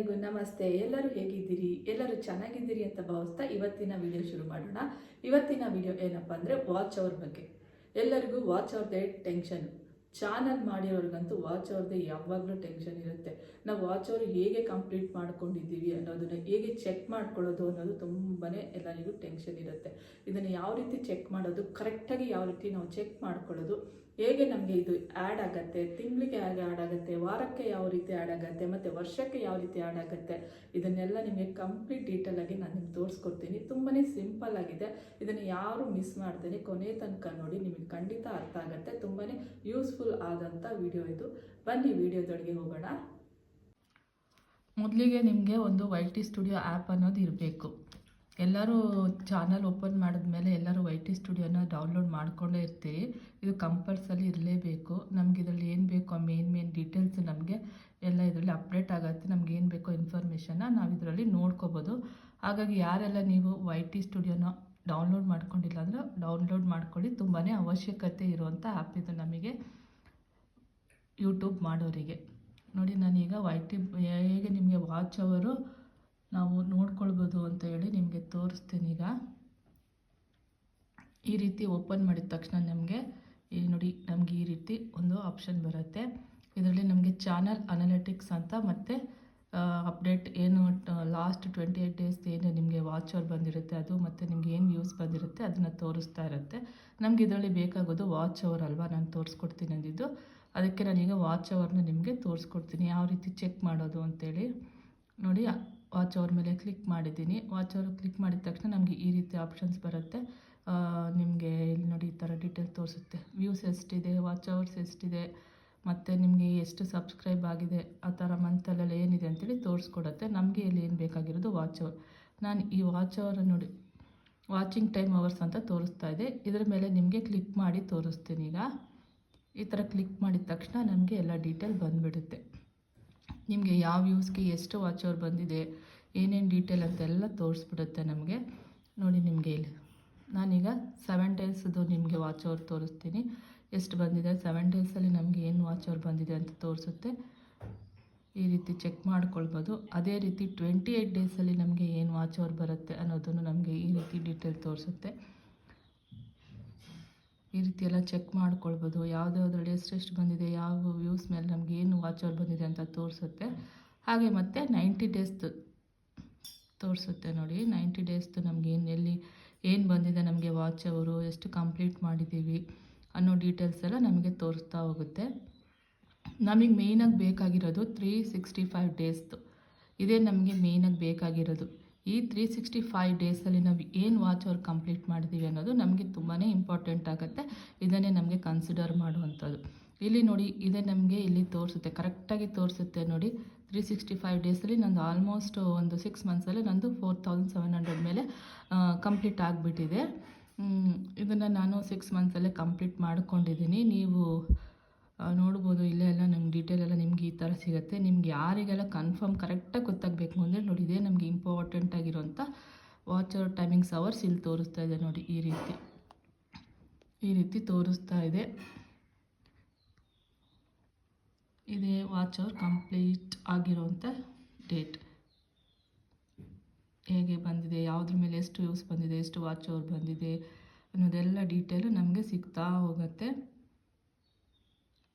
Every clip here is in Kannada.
ಎಲ್ಲರಿಗೂ ನಮಸ್ತೆ. ಎಲ್ಲರೂ ಹೇಗಿದ್ದೀರಿ? ಎಲ್ಲರೂ ಚೆನ್ನಾಗಿದ್ದೀರಿ ಅಂತ ಭಾವಿಸ್ತಾ ಇವತ್ತಿನ ವಿಡಿಯೋ ಶುರು ಮಾಡೋಣ. ಇವತ್ತಿನ ವಿಡಿಯೋ ಏನಪ್ಪ ಅಂದರೆ ವಾಚ್ ಅವ್ರ ಬಗ್ಗೆ. ಎಲ್ಲರಿಗೂ ವಾಚ್ ಅವ್ರದ್ದೇ ಟೆನ್ಷನ್ ಚಾನಲ್ ಮಾಡಿರೋರಿಗಂತೂ ವಾಚ್ ಅವ್ರದ್ದು ಯಾವಾಗಲೂ ಟೆನ್ಷನ್ ಇರುತ್ತೆ. ನಾವು ವಾಚ್ ಅವರು ಹೇಗೆ ಕಂಪ್ಲೀಟ್ ಮಾಡ್ಕೊಂಡಿದ್ದೀವಿ ಅನ್ನೋದನ್ನು ಹೇಗೆ ಚೆಕ್ ಮಾಡ್ಕೊಳ್ಳೋದು ಅನ್ನೋದು ತುಂಬಾ ಎಲ್ಲರಿಗೂ ಟೆನ್ಷನ್ ಇರುತ್ತೆ. ಇದನ್ನು ಯಾವ ರೀತಿ ಚೆಕ್ ಮಾಡೋದು ಕರೆಕ್ಟಾಗಿ ಯಾವ ರೀತಿ ನಾವು ಚೆಕ್ ಮಾಡ್ಕೊಳ್ಳೋದು, ಹೇಗೆ ನಮಗೆ ಇದು ಆ್ಯಡ್ ಆಗುತ್ತೆ, ತಿಂಗಳಿಗೆ ಹೇಗೆ ಆ್ಯಡ್ ಆಗುತ್ತೆ, ವಾರಕ್ಕೆ ಯಾವ ರೀತಿ ಆ್ಯಡ್ ಆಗುತ್ತೆ, ಮತ್ತು ವರ್ಷಕ್ಕೆ ಯಾವ ರೀತಿ ಆ್ಯಡ್ ಆಗುತ್ತೆ, ಇದನ್ನೆಲ್ಲ ನಿಮಗೆ ಕಂಪ್ಲೀಟ್ ಡೀಟೇಲಾಗಿ ನಾನು ನಿಮ್ಗೆ ತೋರಿಸ್ಕೊಡ್ತೀನಿ. ತುಂಬಾ ಸಿಂಪಲ್ ಆಗಿದೆ. ಇದನ್ನು ಯಾರು ಮಿಸ್ ಮಾಡ್ದೇನೆ ಕೊನೆ ತನಕ ನೋಡಿ ನಿಮಗೆ ಖಂಡಿತ ಅರ್ಥ ಆಗುತ್ತೆ. ತುಂಬಾ ಯೂಸ್ಫುಲ್ ಆದಂಥ ವಿಡಿಯೋ ಇದು. ಬನ್ನಿ ವಿಡಿಯೋದೊಳಗೆ ಹೋಗೋಣ. ಮೊದಲಿಗೆ ನಿಮಗೆ ಒಂದು ವೈ ಟಿ ಸ್ಟುಡಿಯೋ ಆ್ಯಪ್ ಅನ್ನೋದು ಇರಬೇಕು. ಎಲ್ಲರೂ ಚಾನಲ್ ಓಪನ್ ಮಾಡಿದ್ಮೇಲೆ ಎಲ್ಲರೂ ವೈ ಟಿ ಸ್ಟುಡಿಯೋನ ಡೌನ್ಲೋಡ್ ಮಾಡ್ಕೊಂಡೇ ಇರ್ತೀರಿ. ಇದು ಕಂಪಲ್ಸರಿ ಇರಲೇಬೇಕು. ನಮ್ಗೆ ಇದರಲ್ಲಿ ಏನು ಬೇಕೋ ಆ ಮೇನ್ ಮೇನ್ ಡೀಟೇಲ್ಸ್ ನಮಗೆ ಎಲ್ಲ ಇದರಲ್ಲಿ ಅಪ್ಡೇಟ್ ಆಗುತ್ತೆ. ನಮ್ಗೆ ಏನು ಬೇಕೋ ಇನ್ಫಾರ್ಮೇಷನ್ನ ನಾವು ಇದರಲ್ಲಿ ನೋಡ್ಕೋಬೋದು. ಹಾಗಾಗಿ ಯಾರೆಲ್ಲ ನೀವು ವೈ ಟಿ ಸ್ಟುಡಿಯೋನ ಡೌನ್ಲೋಡ್ ಮಾಡ್ಕೊಂಡಿಲ್ಲ ಅಂದರೆ ಡೌನ್ಲೋಡ್ ಮಾಡ್ಕೊಳ್ಳಿ. ತುಂಬಾ ಅವಶ್ಯಕತೆ ಇರುವಂಥ ಆ್ಯಪ್ ಇದು ನಮಗೆ. ಯೂಟ್ಯೂಬ್ ಮಾಡೋರಿಗೆ. ನೋಡಿ, ನಾನೀಗ ವೈ ಟಿ ಹೇಗೆ ನಿಮಗೆ ವಾಚ್ ಅವರು ನಾವು ನೋಡ್ಕೊಳ್ಬೋದು ಅಂತ ಹೇಳಿ ನಿಮಗೆ ತೋರಿಸ್ತೀನಿ ಈಗ. ಈ ರೀತಿ ಓಪನ್ ಮಾಡಿದ ತಕ್ಷಣ ನಮಗೆ ಈ ನೋಡಿ, ನಮಗೆ ಈ ರೀತಿ ಒಂದು ಆಪ್ಷನ್ ಬರುತ್ತೆ. ಇದರಲ್ಲಿ ನಮಗೆ ಚಾನಲ್ ಅನಾಲಿಟಿಕ್ಸ್ ಅಂತ ಮತ್ತು ಅಪ್ಡೇಟ್ ಏನು ಲಾಸ್ಟ್ ಟ್ವೆಂಟಿ ಏಯ್ಟ್ ಡೇಸ್ ಏನು ನಿಮಗೆ ವಾಚ್ ಅವರ್ ಬಂದಿರುತ್ತೆ, ಅದು ಮತ್ತು ನಿಮ್ಗೆ ಏನು ವ್ಯೂಸ್ ಬಂದಿರುತ್ತೆ, ಅದನ್ನು ತೋರಿಸ್ತಾ ಇರುತ್ತೆ. ನಮ್ಗೆ ಇದರಲ್ಲಿ ಬೇಕಾಗೋದು ವಾಚ್ ಅವರ್ ಅಲ್ವಾ ನಾನು ತೋರಿಸ್ಕೊಡ್ತೀನಿ ಅಂದಿದ್ದು. ಅದಕ್ಕೆ ನಾನೀಗ ವಾಚ್ ಅವರ್ನ ನಿಮಗೆ ತೋರಿಸ್ಕೊಡ್ತೀನಿ. ಯಾವ ರೀತಿ ಚೆಕ್ ಮಾಡೋದು ಅಂತೇಳಿ. ನೋಡಿ ವಾಚ್ ಅವರ್ ಮೇಲೆ ಕ್ಲಿಕ್ ಮಾಡಿದ್ದೀನಿ. ವಾಚ್ ಅವರ್ ಕ್ಲಿಕ್ ಮಾಡಿದ ತಕ್ಷಣ ನಮಗೆ ಈ ರೀತಿ ಆಪ್ಷನ್ಸ್ ಬರುತ್ತೆ. ನಿಮಗೆ ಇಲ್ಲಿ ನೋಡಿ ಈ ಥರ ಡೀಟೇಲ್ ತೋರಿಸುತ್ತೆ. ವ್ಯೂಸ್ ಎಷ್ಟಿದೆ ವಾಚ್ ಅವರ್ಸ್ ಎಷ್ಟಿದೆ, ಮತ್ತು ನಿಮಗೆ ಎಷ್ಟು ಸಬ್ಸ್ಕ್ರೈಬ್ ಆಗಿದೆ, ಆ ಥರ ಮಂತಲ್ಲೆಲ್ಲ ಏನಿದೆ ಅಂತೇಳಿ ತೋರಿಸ್ಕೊಡತ್ತೆ. ನಮಗೆ ಇಲ್ಲಿ ಏನು ಬೇಕಾಗಿರೋದು ವಾಚ್ ಅವರ್ ನಾನು ಈ ವಾಚ್ ಅವರ್ ನೋಡಿ ವಾಚಿಂಗ್ ಟೈಮ್ ಅವರ್ಸ್ ಅಂತ ತೋರಿಸ್ತಾ ಇದೆ ಇದರ ಮೇಲೆ ನಿಮಗೆ ಕ್ಲಿಕ್ ಮಾಡಿ ತೋರಿಸ್ತೀನಿ ಈಗ. ಈ ಥರ ಕ್ಲಿಕ್ ಮಾಡಿದ ತಕ್ಷಣ ನಮಗೆ ಎಲ್ಲ ಡೀಟೇಲ್ ಬಂದುಬಿಡುತ್ತೆ. ನಿಮಗೆ ಯಾವ ಯೂಸ್ಗೆ ಎಷ್ಟು ವಾಚ್ ಅವ್ರು ಬಂದಿದೆ, ಏನೇನು ಡೀಟೇಲ್ ಅಂತೆಲ್ಲ ತೋರಿಸ್ಬಿಡುತ್ತೆ ನಮಗೆ. ನೋಡಿ ನಿಮಗೆ ಇಲ್ಲಿ. ನಾನೀಗ ಸೆವೆನ್ ಡೇಸ್ದು ನಿಮಗೆ ವಾಚ್ ಅವ್ರು ತೋರಿಸ್ತೀನಿ. ಎಷ್ಟು ಬಂದಿದೆ ಸೆವೆನ್ ಡೇಸಲ್ಲಿ ನಮಗೆ ಏನು ವಾಚ್ ಅವ್ರು ಬಂದಿದೆ ಅಂತ ತೋರಿಸುತ್ತೆ. ಈ ರೀತಿ ಚೆಕ್ ಮಾಡ್ಕೊಳ್ಬೋದು. ಅದೇ ರೀತಿ ಟ್ವೆಂಟಿ ಏಯ್ಟ್ ಡೇಸಲ್ಲಿ ನಮಗೆ ಏನು ವಾಚ್ ಅವ್ರು ಬರುತ್ತೆ ಅನ್ನೋದನ್ನು ನಮಗೆ ಈ ರೀತಿ ಡೀಟೇಲ್ ತೋರಿಸುತ್ತೆ. ಈ ರೀತಿ ಎಲ್ಲ ಚೆಕ್ ಮಾಡ್ಕೊಳ್ಬೋದು. ಯಾವುದ್ರಲ್ಲಿ ಎಷ್ಟು ಎಷ್ಟು ಬಂದಿದೆ, ಯಾವ ವ್ಯೂಸ್ ಮೇಲೆ ನಮಗೆ ಏನು ವಾಚರ್ ಬಂದಿದೆ ಅಂತ ತೋರಿಸುತ್ತೆ. ಹಾಗೆ ಮತ್ತು ನೈಂಟಿ ಡೇಸ್ದು ತೋರಿಸುತ್ತೆ ನೋಡಿ. ನೈಂಟಿ ಡೇಸ್ದು ನಮಗೆ ಏನು, ಎಲ್ಲಿ ಏನು ಬಂದಿದೆ ನಮಗೆ ವಾಚ್ ಅವರು, ಎಷ್ಟು ಕಂಪ್ಲೀಟ್ ಮಾಡಿದ್ದೀವಿ ಅನ್ನೋ ಡೀಟೇಲ್ಸ್ ಎಲ್ಲ ನಮಗೆ ತೋರಿಸ್ತಾ ಹೋಗುತ್ತೆ. ನಮಗೆ ಮೇಯ್ನಾಗಿ ಬೇಕಾಗಿರೋದು ತ್ರೀ ಸಿಕ್ಸ್ಟಿ ಫೈವ್ ಡೇಸ್ದು ಇದೇ ನಮಗೆ ಮೇಯ್ನಾಗಿ ಬೇಕಾಗಿರೋದು. ಈ ತ್ರೀ ಸಿಕ್ಸ್ಟಿ ಫೈವ್ ಡೇಸಲ್ಲಿ ನಾವು ಏನು ವಾಚ್ ಅವ್ರು ಕಂಪ್ಲೀಟ್ ಮಾಡಿದ್ದೀವಿ ಅನ್ನೋದು ನಮಗೆ ತುಂಬಾ ಇಂಪಾರ್ಟೆಂಟ್ ಆಗುತ್ತೆ. ಇದನ್ನೇ ನಮಗೆ ಕನ್ಸಿಡರ್ ಮಾಡುವಂಥದ್ದು. ಇಲ್ಲಿ ನೋಡಿ, ಇದೇ ನಮಗೆ ಇಲ್ಲಿ ತೋರಿಸುತ್ತೆ. ಕರೆಕ್ಟಾಗಿ ತೋರಿಸುತ್ತೆ ನೋಡಿ ತ್ರೀ ಸಿಕ್ಸ್ಟಿ ಫೈವ್ ಡೇಸಲ್ಲಿ ನಂದು ಆಲ್ಮೋಸ್ಟ್ ಒಂದು ಸಿಕ್ಸ್ ಮಂತ್ಸಲ್ಲಿ ನಂದು ಫೋರ್ ತೌಸಂಡ್ ಸೆವೆನ್ ಹಂಡ್ರೆಡ್ ಮೇಲೆ ಕಂಪ್ಲೀಟ್ ಆಗಿಬಿಟ್ಟಿದೆ. ಇದನ್ನು ನಾನು ಸಿಕ್ಸ್ ಮಂತ್ಸಲ್ಲೇ ಕಂಪ್ಲೀಟ್ ಮಾಡ್ಕೊಂಡಿದ್ದೀನಿ ನೀವು ನೋಡ್ಬೋದು, ಇಲ್ಲೇ ಎಲ್ಲ ನಮ್ಗೆ ಡೀಟೇಲ್ ಎಲ್ಲ ನಿಮ್ಗೆ ಈ ಥರ ಸಿಗುತ್ತೆ. ನಿಮ್ಗೆ ಯಾರಿಗೆಲ್ಲ ಕನ್ಫರ್ಮ್ ಕರೆಕ್ಟಾಗಿ ಗೊತ್ತಾಗಬೇಕು ಅಂದರೆ ನೋಡಿ, ಇದೇ ನಮಗೆ ಇಂಪಾರ್ಟೆಂಟ್ ಆಗಿರೋಂಥ ವಾಚ್ ಅವರ್ ಟೈಮಿಂಗ್ಸ್ ಅವರ್ಸ್ ಇಲ್ಲಿ ತೋರಿಸ್ತಾ ಇದೆ ನೋಡಿ, ಈ ರೀತಿ. ಈ ರೀತಿ ತೋರಿಸ್ತಾ ಇದೆ. ಇದೇ ವಾಚ್ ಅವರ್ ಕಂಪ್ಲೀಟ್ ಆಗಿರುವಂಥ ಡೇಟ್ ಹೇಗೆ ಬಂದಿದೆ, ಯಾವುದ್ರ ಮೇಲೆ ಎಷ್ಟು ಯೂಸ್ ಬಂದಿದೆ, ಎಷ್ಟು ವಾಚ್ ಅವರ್ ಬಂದಿದೆ ಅನ್ನೋದೆಲ್ಲ ಡೀಟೇಲು ನಮಗೆ ಸಿಗ್ತಾ ಹೋಗುತ್ತೆ.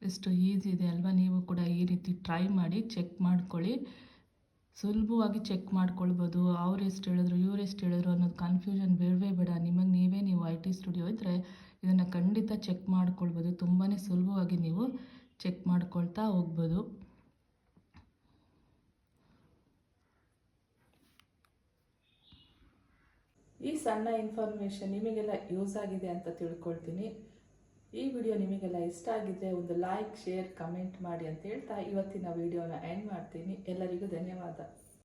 ಎಷ್ಟು ಈಸಿ ಇದೆ ಅಲ್ವಾ? ನೀವು ಕೂಡ ಈ ರೀತಿ ಟ್ರೈ ಮಾಡಿ ಚೆಕ್ ಮಾಡ್ಕೊಳ್ಳಿ. ಸುಲಭವಾಗಿ ಚೆಕ್ ಮಾಡ್ಕೊಳ್ಬೋದು. ಅವ್ರು ಎಷ್ಟು ಹೇಳಿದ್ರು, ಇವ್ರು ಎಷ್ಟು ಹೇಳಿದ್ರು ಅನ್ನೋದು ಕನ್ಫ್ಯೂಷನ್ ಬೇಡವೇ ಬೇಡ. ನಿಮಗೆ ನೀವೇ ನೀವು ಐ ಟಿ ಸ್ಟುಡಿಯೋ ಇದ್ದರೆ ಇದನ್ನು ಖಂಡಿತ ಚೆಕ್ ಮಾಡ್ಕೊಳ್ಬೋದು. ತುಂಬಾ ಸುಲಭವಾಗಿ ನೀವು ಚೆಕ್ ಮಾಡ್ಕೊಳ್ತಾ ಹೋಗ್ಬೋದು. ಈ ಸಣ್ಣ ಇನ್ಫಾರ್ಮೇಷನ್ ನಿಮಗೆಲ್ಲ ಯೂಸ್ ಆಗಿದೆ ಅಂತ ತಿಳ್ಕೊಳ್ತೀನಿ. ಈ ವಿಡಿಯೋ ನಿಮಗೆಲ್ಲ ಇಷ್ಟ ಆಗಿದ್ದರೆ ಒಂದು ಲೈಕ್ ಶೇರ್ ಕಮೆಂಟ್ ಮಾಡಿ ಅಂತ ಹೇಳ್ತಾ ಇವತ್ತಿನ ವಿಡಿಯೋನ ಎಂಡ್ ಮಾಡ್ತೀನಿ. ಎಲ್ಲರಿಗೂ ಧನ್ಯವಾದ.